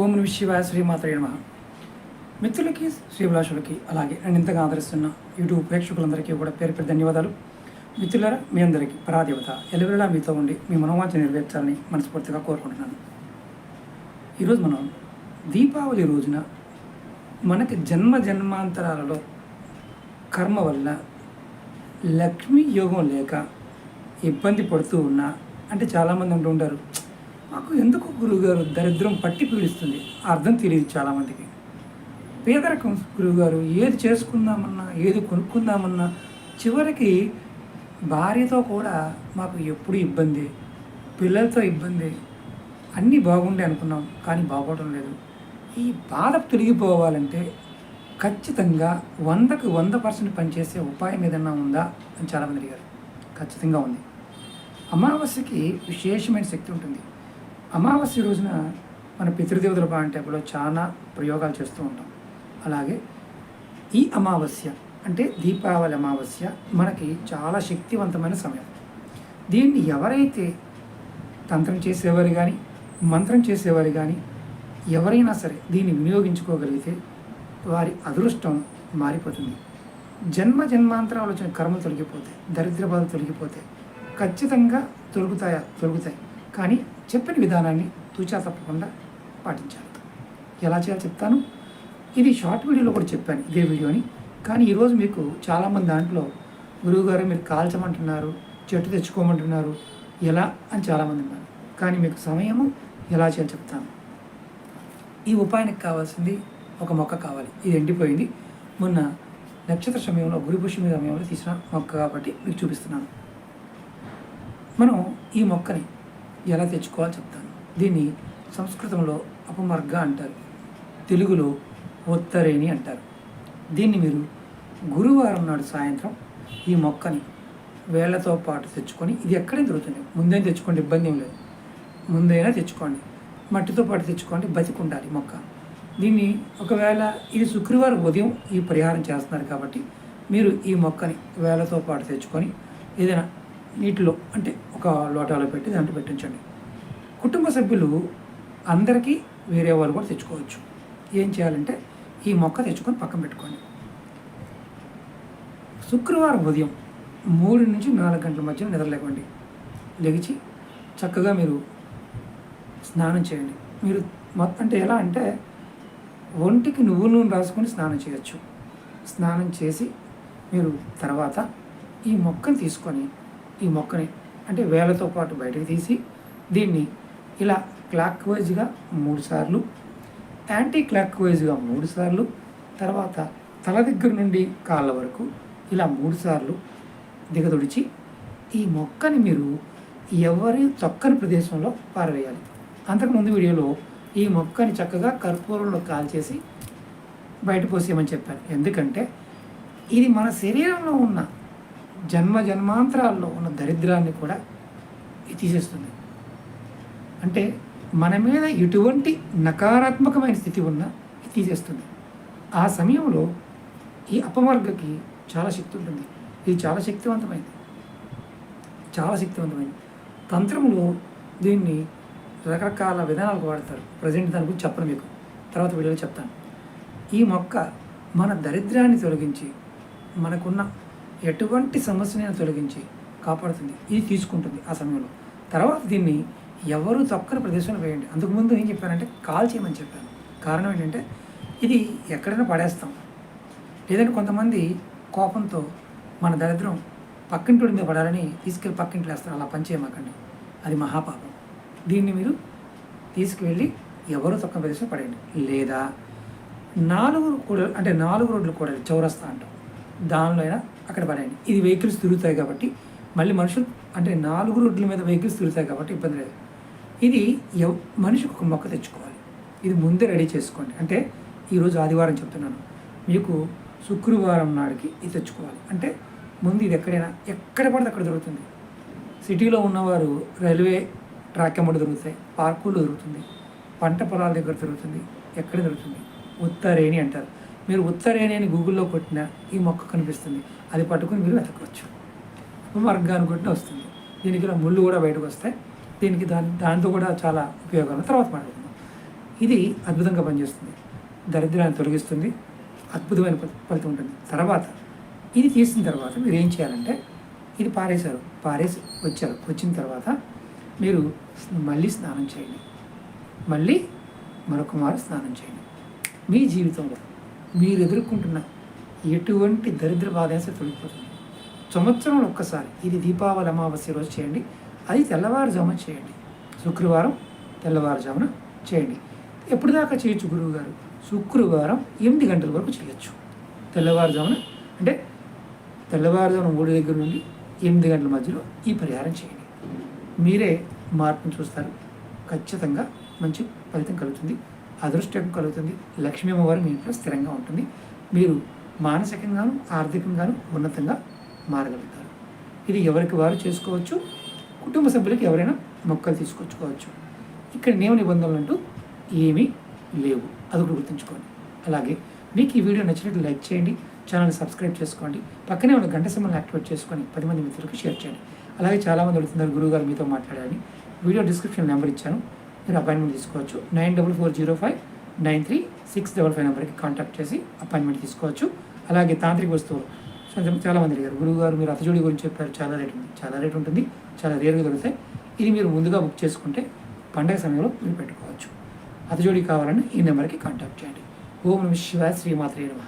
ఓం నమ శివాయ శ్రీమాత్రే నమ. మిత్రులకి శ్రీభిలాషులకి అలాగే నేను ఇంతగా ఆదరిస్తున్న యూట్యూబ్ ప్రేక్షకులందరికీ కూడా పేరు పేరు ధన్యవాదాలు. మిత్రులరా మీ అందరికీ పరాదేవత ఎలవేళలా మీతో ఉండి మీ మనోవాంఛ నెరవేర్చాలని మనస్ఫూర్తిగా కోరుకుంటున్నాను. ఈరోజు మనం దీపావళి రోజున మనకి జన్మ జన్మాంతరాలలో కర్మ వల్ల లక్ష్మీ యోగం లేక ఇబ్బంది పడుతూ ఉన్నా అంటే చాలామంది అంటూ ఉంటారు మాకు ఎందుకు గురువుగారు దరిద్రం పట్టి పీడిస్తుంది? అర్థం తెలియదు చాలామందికి. పేదరికం గురువుగారు ఏది చేసుకుందామన్నా ఏది కొనుక్కుందామన్నా చివరికి భార్యతో కూడా మాకు ఎప్పుడు ఇబ్బంది పిల్లలతో ఇబ్బంది. అన్నీ బాగుండే అనుకున్నాం కానీ బాగోవడం లేదు. ఈ బాధ తొలగిపోవాలంటే ఖచ్చితంగా వందకు వంద పర్సెంట్ పనిచేసే ఉపాయం ఏదన్నా ఉందా అని చాలామంది అడిగారు. ఖచ్చితంగా ఉంది. అమావాస్యకి విశేషమైన శక్తి ఉంటుంది. అమావాస్య రోజున మన పితృదేవతల పాలన చాలా ప్రయోగాలు చేస్తూ ఉంటాం. అలాగే ఈ అమావాస్య అంటే దీపావళి అమావాస్య మనకి చాలా శక్తివంతమైన సమయం. దీన్ని ఎవరైతే తంత్రం చేసేవారు కానీ మంత్రం చేసేవారు కానీ ఎవరైనా సరే దీన్ని వినియోగించుకోగలిగితే వారి అదృష్టం మారిపోతుంది. జన్మ జన్మాంతరాలు వచ్చిన కర్మలు తొలగిపోతాయి దరిద్ర బాధలు తొలగిపోతాయి ఖచ్చితంగా తొలుగుతాయా? తొలుగుతాయి. కానీ చెప్పిన విధానాన్ని తూచా తప్పకుండా పాటించాలి. ఎలా చేయాలో చెప్తాను. ఇది షార్ట్ వీడియోలో కూడా చెప్పాను ఇదే వీడియోని. కానీ ఈరోజు మీకు చాలామంది దాంట్లో గురువుగారు మీరు కాల్చమంటున్నారు చెట్టు తెచ్చుకోమంటున్నారు ఎలా అని చాలామంది ఉన్నారు. కానీ మీకు సమయము ఎలా చేయాలో చెప్తాను. ఈ ఉపాయానికి కావాల్సింది ఒక మొక్క కావాలి. ఇది ఎండిపోయింది. మొన్న నక్షత్ర సమయంలో గురుపుష్యమి సమయంలో తీసిన మొక్క కాబట్టి మీకు చూపిస్తున్నాను. మనం ఈ మొక్కని ఎలా తెచ్చుకోవాలో చెప్తాను. దీన్ని సంస్కృతంలో అపమర్గ అంటారు. తెలుగులో ఒత్తరేణి అంటారు. దీన్ని మీరు గురువారం నాడు సాయంత్రం ఈ మొక్కని వేళ్ళతో పాటు తెచ్చుకొని ఇది ఎక్కడే దొరుకుతుంది. ముందే తెచ్చుకోండి ఇబ్బంది ఏం లేదు. ముందైనా తెచ్చుకోండి. మట్టితో పాటు తెచ్చుకోండి బతికుండాలి మొక్క. దీన్ని ఒకవేళ ఇది శుక్రవారం ఉదయం ఈ పరిహారం చేస్తున్నారు కాబట్టి మీరు ఈ మొక్కని వేళ్ళతో పాటు తెచ్చుకొని ఏదైనా నీటిలో అంటే ఒక లోటాలో పెట్టి దాంట్లో పెట్టించండి. కుటుంబ సభ్యులు అందరికీ వేరే వాళ్ళు కూడా తెచ్చుకోవచ్చు. ఏం చేయాలంటే ఈ మొక్క తెచ్చుకొని పక్కన పెట్టుకోండి. శుక్రవారం ఉదయం మూడు నుంచి నాలుగు గంటల మధ్య నిద్రలేకండి లెగిచి చక్కగా మీరు స్నానం చేయండి. మీరు మొత్తం అంటే ఎలా అంటే ఒంటికి నువ్వు నూనె రాసుకొని స్నానం చేయొచ్చు. స్నానం చేసి మీరు తర్వాత ఈ మొక్కని తీసుకొని ఈ మొక్కని అంటే వేలతో పాటు బయటకు తీసి దీన్ని ఇలా క్లాక్ వైజ్గా మూడుసార్లు యాంటీ క్లాక్ వైజ్గా మూడుసార్లు తర్వాత తల దగ్గర నుండి కాళ్ళ వరకు ఇలా మూడుసార్లు దిగదొడిచి ఈ మొక్కని మీరు ఎవరి చక్కని ప్రదేశంలో పారవేయాలి. అంతకుముందు వీడియోలో ఈ మొక్కని చక్కగా కర్పూరంలో కాల్చేసి బయట పోసేయమని చెప్పాను. ఎందుకంటే ఇది మన శరీరంలో ఉన్న జన్మ జన్మాంతరాల్లో ఉన్న దరిద్రాన్ని కూడా ఇది తీసేస్తుంది. అంటే మన మీద ఎటువంటి నకారాత్మకమైన స్థితి ఉన్నా ఇది తీసేస్తుంది. ఆ సమయంలో ఈ అపమార్గకి చాలా శక్తి ఉంటుంది. ఇది చాలా శక్తివంతమైంది. చాలా శక్తివంతమైంది. తంత్రంలో దీన్ని రకరకాల విధానాలకు వాడతారు. ప్రజెంట్ దాని గురించి చెప్పను మీకు. తర్వాత వీడియోలో చెప్తాను. ఈ మొక్క మన దరిద్రాన్ని తొలగించి మనకున్న ఎటువంటి సమస్యనైనా తొలగించి కాపాడుతుంది. ఇది తీసుకుంటుంది ఆ సమయంలో. తర్వాత దీన్ని ఎవరు తొక్కని ప్రదేశంలో వేయండి. అంతకుముందు ఏం చెప్పానంటే కాల్ చేయమని చెప్పాను. కారణం ఏంటంటే ఇది ఎక్కడైనా పడేస్తాం. లేదంటే కొంతమంది కోపంతో మన దరిద్రం పక్కింటి మీద పడాలని తీసుకెళ్ళి పక్కింట్లో వేస్తారు అలా పనిచేయమాకండి అది మహాపాపం. దీన్ని మీరు తీసుకువెళ్ళి ఎవరు తక్కువ ప్రదేశం పడేయండి. లేదా నాలుగు కూడా అంటే నాలుగు రోడ్లు కూడా చౌరస్తా అంటాం. దానిలో అయినా అక్కడ పడేయండి. ఇది వెహికల్స్ తిరుగుతాయి కాబట్టి మళ్ళీ మనుషులు అంటే నాలుగు రోడ్ల మీద వెహికల్స్ తిరుగుతాయి కాబట్టి ఇబ్బంది లేదు. ఇది ఎవ్ మనిషికి ఒక మొక్క తెచ్చుకోవాలి. ఇది ముందే రెడీ చేసుకోండి. అంటే ఈరోజు ఆదివారం చెప్తున్నాను. మీకు శుక్రవారం నాడికి ఇది తెచ్చుకోవాలి. అంటే ముందు ఇది ఎక్కడైనా ఎక్కడ పడితే అక్కడ దొరుకుతుంది. సిటీలో ఉన్నవారు రైల్వే ట్రాక్ ఎమ్మడి దొరుకుతాయి. పార్కుల్లో దొరుకుతుంది. పంట పొలాల దగ్గర దొరుకుతుంది. ఎక్కడ దొరుకుతుంది? ఉత్తరేణి అంటారు. మీరు ఉత్తరేణి అని గూగుల్లో కొట్టినా ఈ మొక్క కనిపిస్తుంది. అది పట్టుకొని మీరు వెతకవచ్చు. మార్గాన్ని కొట్టిన వస్తుంది. దీనికి ఇలా ముళ్ళు కూడా బయటకు వస్తాయి. దీనికి దాని దాంతో కూడా చాలా ఉపయోగాలు. తర్వాత మాట్లాడుకుందాం. ఇది అద్భుతంగా పనిచేస్తుంది. దరిద్రాన్ని తొలగిస్తుంది. అద్భుతమైన ఫలితం ఉంటుంది. తర్వాత ఇది తీసిన తర్వాత మీరు ఏం చేయాలంటే ఇది పారేశారు. పారేసి వచ్చారు. వచ్చిన తర్వాత మీరు మళ్ళీ స్నానం చేయండి. మళ్ళీ మరొక మారు స్నానం చేయండి. మీ జీవితంలో మీరు ఎదుర్కొంటున్న ఎటువంటి దరిద్ర బాధ తొలగిపోతుంది. సంవత్సరంలో ఒక్కసారి ఇది దీపావళి అమావాస్య రోజు చేయండి. అది తెల్లవారుజామున చేయండి. శుక్రవారం తెల్లవారుజామున చేయండి. ఎప్పుడు దాకా చేయొచ్చు గురువు గారు శుక్రవారం ఎనిమిది గంటల వరకు చేయొచ్చు. తెల్లవారుజామున అంటే తెల్లవారుజామున మూడు దగ్గర నుండి ఎనిమిది గంటల మధ్యలో ఈ పరిహారం చేయండి. మీరే మార్పును చూస్తారు. ఖచ్చితంగా మంచి ఫలితం కలుగుతుంది. అదృష్టం కలుగుతుంది. లక్ష్మీ అమ్మవారు మీ ఇంట్లో స్థిరంగా ఉంటుంది. మీరు మానసికంగాను ఆర్థికంగాను ఉన్నతంగా మారగలుగుతారు. ఇది ఎవరికి వారు చేసుకోవచ్చు. కుటుంబ సభ్యులకి ఎవరైనా మొక్కలు తీసుకొచ్చుకోవచ్చు. ఇక్కడ నియమ నిబంధనలు అంటూ ఏమీ లేవు. అది కూడా గుర్తుంచుకోండి. అలాగే మీకు ఈ వీడియో నచ్చినట్లు లైక్ చేయండి. ఛానల్ని సబ్స్క్రైబ్ చేసుకోండి. పక్కనే ఉన్న గంట సింబల్ని యాక్టివేట్ చేసుకొని పది మంది మిత్రులకు షేర్ చేయండి. అలాగే చాలామంది అడుగుతున్నారు గురువుగారు మీతో మాట్లాడాలని వీడియో డిస్క్రిప్షన్ నెంబర్ ఇచ్చాను. మీరు అపాయింట్మెంట్ తీసుకోవచ్చు. Nine double four zero five nine three six double five నెంబర్కి కాంటాక్ట్ చేసి అపాయింట్మెంట్ తీసుకోవచ్చు. అలాగే తాంత్రిక వస్తువులు. చాలా చాలామంది అడిగారు. గురువు గారు మీరు అతజోడి గురించి చెప్పారు. చాలా రేట్ ఉంది. చాలా రేట్ ఉంటుంది. చాలా రేరుగా దొరుకుతాయి. ఇది మీరు ముందుగా బుక్ చేసుకుంటే పండగ సమయంలో మీరు పెట్టుకోవచ్చు. అతజోడి కావాలని ఈ నెంబర్కి కాంటాక్ట్ చేయండి. ఓం నమ శివాయ శ్రీమాత్రే నమ.